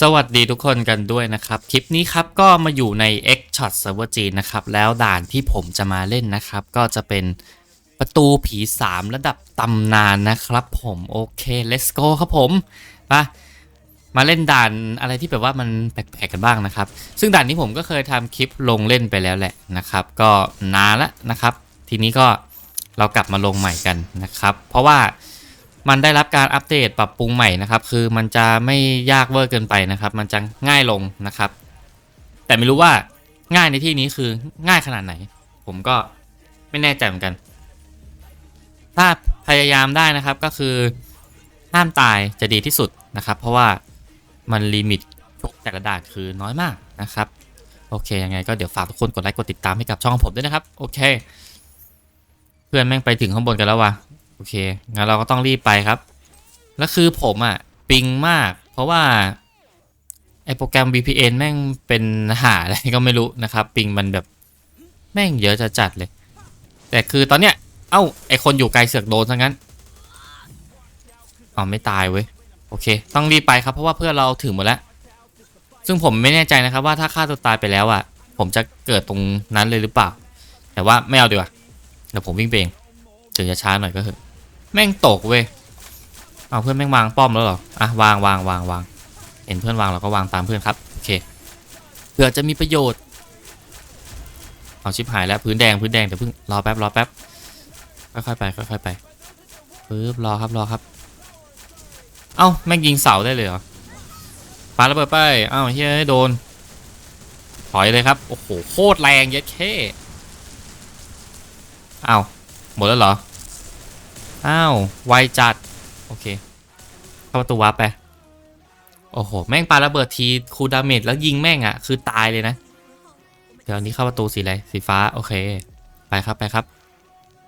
สวัสดีทุกคนกันด้วยนะครับ คลิปนี้ครับก็มาอยู่ใน X Shot Server จีนนะครับ แล้วด่านที่ผมจะมาเล่นนะครับ ก็จะเป็นประตูผี 3 ระดับตำนานนะครับผมโอเค let's go ครับผมมามาเล่นด่านอะไรที่แบบว่ามันแปลกๆกันบ้างนะครับ ซึ่งด่านนี้ผมก็เคยทำคลิปลงเล่นไปแล้วแหละนะครับ ก็นานละนะครับ ทีนี้ก็เรากลับมาลงใหม่กันนะครับ เพราะว่า มันได้รับการอัปเดตปรับปรุงใหม่นะครับ คือมันจะไม่ยากเวอร์เกินไปนะครับ มันจะง่ายลงนะครับ แต่ไม่รู้ว่าง่ายในที่นี้คือง่ายขนาดไหน ผมก็ไม่แน่ใจเหมือนกัน ถ้าพยายามได้นะครับก็คือห้ามตายจะดีที่สุดนะครับ เพราะว่ามันลิมิตทุกแต่ละด่านคือน้อยมากนะครับ โอเคยังไงก็เดี๋ยวฝากทุกคนกดไลค์กดติดตามให้กับช่องของผมด้วยนะครับ โอเค เพื่อนแม่งไปถึงข้างบนกันแล้ววะ โอเค งั้นเราก็ต้องรีบไปครับ แล้วคือผมอะปิงมาก เพราะว่าไอโปรแกรม VPN แม่งเป็นหาอะไรก็ไม่รู้นะครับ ปิงมันแบบแม่งเยอะจะจัดเลย แต่คือตอนเนี้ย เอ้า ไอคนอยู่ไกลเสือกโดนซะงั้นอ๋อไม่ตายเว้ย โอเค ต้องรีบไปครับเพราะว่าเพื่อนเราถึงหมดแล้ว ซึ่งผมไม่แน่ใจนะครับว่าถ้าฆ่าตัวตายไปแล้วอะผมจะเกิดตรงนั้นเลยหรือเปล่า แต่ว่าไม่เอาดีกว่าเดี๋ยวผมวิ่งไปเองถึงจะช้าหน่อยก็เถอะ แม่งตกเว้ยเอาเพื่อนแม่งวางป้อมแล้วหรออะวางวางวางวางเห็นเพื่อนวางเราก็วางตามเพื่อนครับโอเคเผื่อจะมีประโยชน์ เอาชิบหายแล้วพื้นแดงพื้นแดงเดี๋ยวเพิ่งรอแป๊บรอแป๊บค่อยๆไปค่อยๆไปปึ๊บรอครับรอครับ เอ้าแม่งยิงเสาได้เลยเหรอปาระเบิดไปเอ้าเฮ้ยโดน ถอยเลยครับ โอ้โหโคตรแรงเย็ดเข้เอ้าหมดแล้วเหรอ อ้าว ไวจัด โอเค เข้าประตูวาร์ปไป โอ้โห แม่งปาระเบิดทีคูลดาเมจแล้วยิงแม่งอะ่ะ คือตายเลยนะ เดี๋ยวนนี้เข้าประตูสีอะไร สีฟ้า โอเค ไปครับไปครับ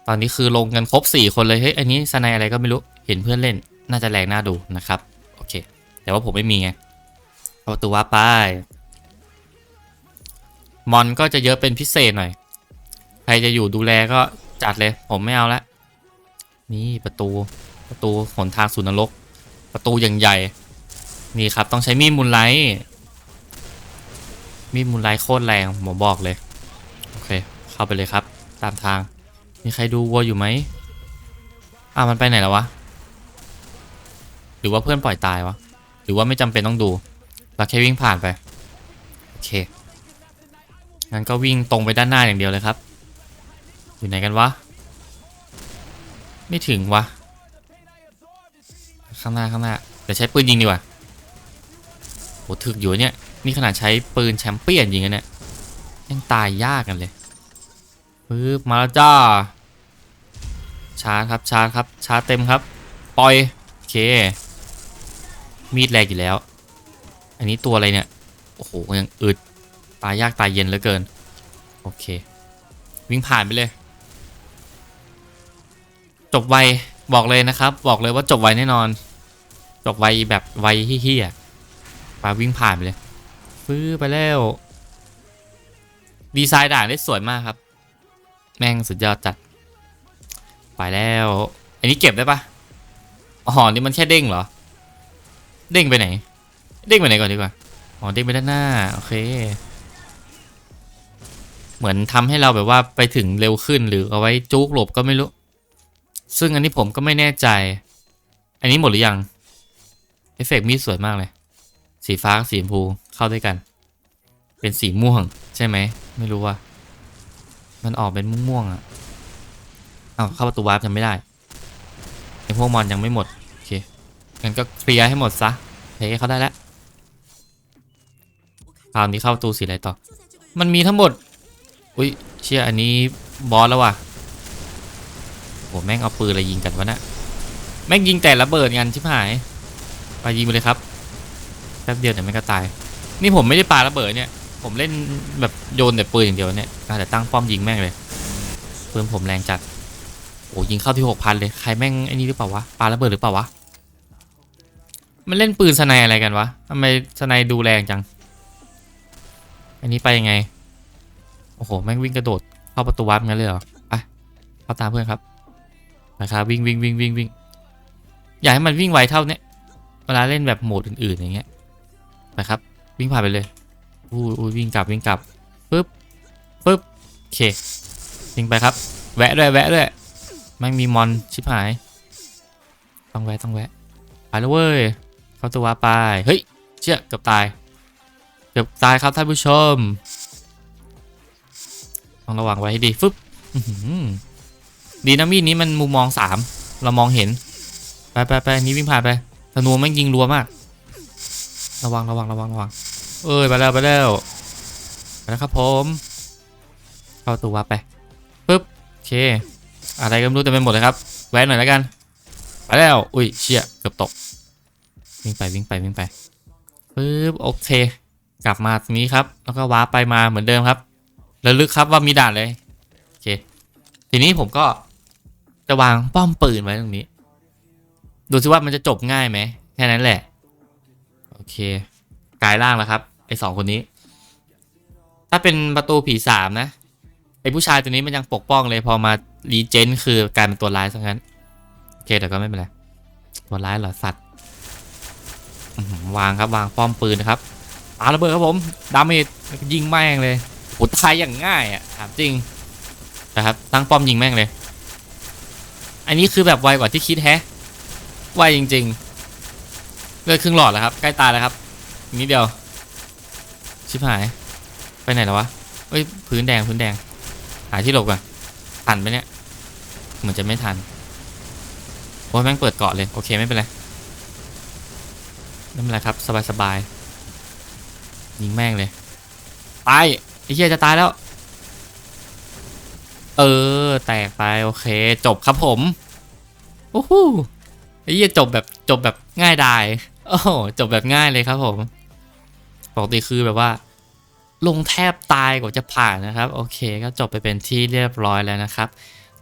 ตอนนี้คือลงกันครบ 4 คนเลย เฮ้ย อันนี้สไนอะไรก็ไม่รู้ เห็นเพื่อนเล่น น่าจะแรงน่าดูนะครับ โอเค แต่ว่าผมไม่มีไง เข้าประตูวาร์ปไป มอนก็จะเยอะเป็นพิเศษหน่อย ใครจะอยู่ดูแลก็จัดเลย ผมไม่เอาละ นี่ประตูประตูหนทางสู่นรก ประตูอย่างใหญ่ นี่ครับต้องใช้มีดมูลไลท์มีดมูลไลท์โคตรแรงหมอบอกเลย โอเค เข้าไปเลยครับ ตามทาง มีใครดูวัวอยู่ไหมอ้าวมันไปไหนแล้ววะ หรือว่าเพื่อนปล่อยตายวะ หรือว่าไม่จำเป็นต้องดู เราแค่วิ่งผ่านไป โอเคงั้นก็วิ่งตรงไปด้านหน้าอย่างเดียวเลยครับ อยู่ไหนกันวะ ไม่ถึงวะ ข้างหน้าข้างหน้า เดี๋ยวใช้ปืนยิงดีกว่าโหถึกอยู่เนี่ย นี่ขนาดใช้ปืนแชมเปี้ยนยิงกันเนี่ย ยังตายยากกันเลยปึ๊บมาแล้วจ้า ชาร์จครับชาร์จครับชาร์จเต็มครับ ปล่อย โอเค มีดแรงอยู่แล้ว อันนี้ตัวอะไรเนี่ย โอ้โหยังอึด ตายยากตายเย็นเหลือเกิน โอเค วิ่งผ่านไปเลย จบไวบอกเลยนะครับ บอกเลยว่าจบไวแน่นอน จบไวแบบไวเฮี้ยๆปาวิ่งผ่านไปเลยฟื้อไปแล้วดีไซน์ด่านได้สวยมากครับ แม่งสุดยอดจัด ไปแล้ว อันนี้เก็บได้ปะอ๋อนี่มันแค่เด้งเหรอ เด้งไปไหน เด้งไปไหนก่อนดีกว่าอ๋อเด้งไปด้านหน้าโอเค เหมือนทำให้เราแบบว่าไปถึงเร็วขึ้นหรือเอาไว้จุกหลบก็ไม่รู้ ซึ่งอันนี้ผมก็ไม่แน่ใจ อันนี้หมดหรือยัง เอฟเฟกต์มีดสวยมากเลย สีฟ้ากับสีชมพูเข้าด้วยกัน เป็นสีม่วงใช่ไหม ไม่รู้ว่า มันออกเป็นม่วงๆอะอ้าวเข้าประตูวาร์ปยังไม่ได้ไอพวกมอนยังไม่หมด โอเค งั้นก็เคลียร์ให้หมดซะเฮ้ยเขาได้แล้วคราวนี้เข้าประตูสีอะไรต่อ มันมีทั้งหมด อุ้ยเชี่ยอันนี้บอสแล้วว่ะ หแม่งเอาปืนอะไรยิงกันวะเนะ่ะแม่งยิงแต่ระเบิดกันชิบหาย ไปยิงไปเลยครับแป๊บเดียวเดี๋ยวแม่งก็ตาย นี่ผมไม่ได้ปาระเบิดเนี่ย ผมเล่นแบบโยนแต่ปืนอย่างเดียวเนี่ยแต่ตั้งป้อมยิงแม่งเลยปืนผมแรงจัดโอ้ยิงเข้าที่หกพันเลยใครแม่งไอ้นี่หรือเปล่าวะปาระเบิดหรือเปล่าวะมันเล่นปืนสไนอะไรกันวะทำไมสไนดูแรงจัง อันนี้ไปยังไง โอ้โห แม่งวิ่งกระโดดเข้าประตูวัดงั้นเลยเหรอ ไป เข้าตามเพื่อนครับ นะครับวิ่งวิ่งวิ่งวิ่งวิ่งอยากให้มันวิ่งไวเท่านี้เวลาเล่นแบบโหมดอื่นๆอย่างเงี้ยไปครับ วิ่งผ่านไปเลยอู้อู้วิ่งกลับวิ่งกลับปึ๊บปึ๊บโอเควิ่งไปครับ แวะด้วยแวะด้วยไม่มีมอนชิบหาย ต้องแวะต้องแวะไปแล้วเว้ยเข้าตัวไปเฮ้ยเชี่ยเกือบตายเกือบตายครับท่านผู้ชมต้องระวังไว้ให้ดีฟึบ ดีนะมีดนี้มันมุมมองสามเรามองเห็น ไปไปไปนี่วิ่งผ่านไปธนูแม่งยิงรัวมาก ระวังระวังระวังระวัง เอ้ยไปแล้วไปแล้วไปแล้วครับผม เข้าตัวไปปึ๊บโอเค อะไรก็ไม่รู้เต็มไปหมดเลยครับ แวะหน่อยแล้วกัน ไปแล้ว อุ้ยเชี่ยเกือบตก วิ่งไปวิ่งไปวิ่งไปปึ๊บโอเค กลับมาตรงนี้ครับ แล้วก็ว้าไปมาเหมือนเดิมครับระลึกครับว่ามีด่านเลยโอเค ทีนี้ผมก็ จะวางป้อมปืนไว้ตรงนี้ ดูซิว่ามันจะจบง่ายไหมแค่นั้นแหละ โอเคกลายร่างแล้วครับไอสองคนนี้ ถ้าเป็นประตูผีสามนะไอผู้ชายตัวนี้มันยังปกป้องเลยพอมารีเจนคือกลายเป็นตัวร้ายซะงั้นโอเคแต่ก็ไม่เป็นไรตัวร้ายเหรอสัตว์วางครับวางป้อมปืนนะครับปาระเบิดครับผมดาเมจยิงแม่งเลยโหตายอย่างง่ายอะถามจริงนะครับตั้งป้อมยิงแม่งเลย อันนี้คือแบบไวกว่าที่คิดแฮะไวจริงๆเลือดครึ่งหลอดแล้วครับ ใกล้ตายแล้วครับอีกนิดเดียว ชิบหาย ไปไหนแล้ววะเอ้ยพื้นแดงพื้นแดง หาที่หลบก่อนทันไหมเนี่ย เหมือนจะไม่ทันโอ้ยแม่งเปิดเกาะเลย โอเคไม่เป็นไรไม่เป็นไรครับ สบายสบายยิงแม่งเลย ตายไอ้เหี้ยจะตายแล้ว เออ แตกไปโอเค จบครับผมโอ้โหไอ้เหี้ยจบแบบจบแบบง่ายดายโอ้โหจบแบบง่ายเลยครับผมปกติคือแบบว่า ลงแทบตายกว่าจะผ่านนะครับ โอเค ก็จบไปเป็นที่เรียบร้อยแล้วนะครับ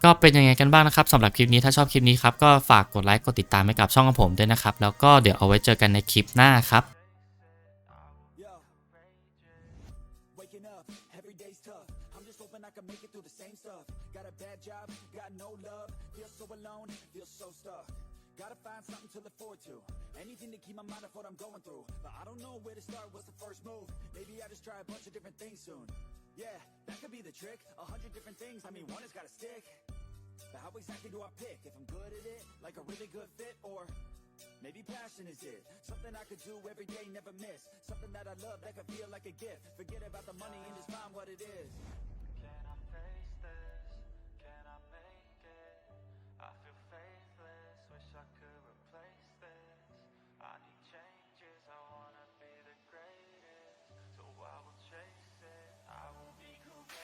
ก็เป็นยังไงกันบ้างนะครับสำหรับคลิปนี้ถ้าชอบคลิปนี้ครับก็ฝากกดไลค์กดติดตามให้กับช่องของผมด้วยนะครับ แล้วก็เดี๋ยวเอาไว้เจอกันในคลิปหน้าครับ just hoping I can make it through the same stuff. Got a bad job, got no love. Feel so alone, feel so stuck. Gotta find something to look forward to. Anything to keep my mind off what I'm going through. But I don't know where to start, what's the first move? Maybe I just try a bunch of different things soon. Yeah, that could be the trick. A hundred different things, I mean, one has gotta stick. But how exactly do I pick? If I'm good at it, like a really good fit, or maybe passion is it? Something I could do every day, never miss. Something that I love that could feel like a gift. Forget about the money and just find what it is.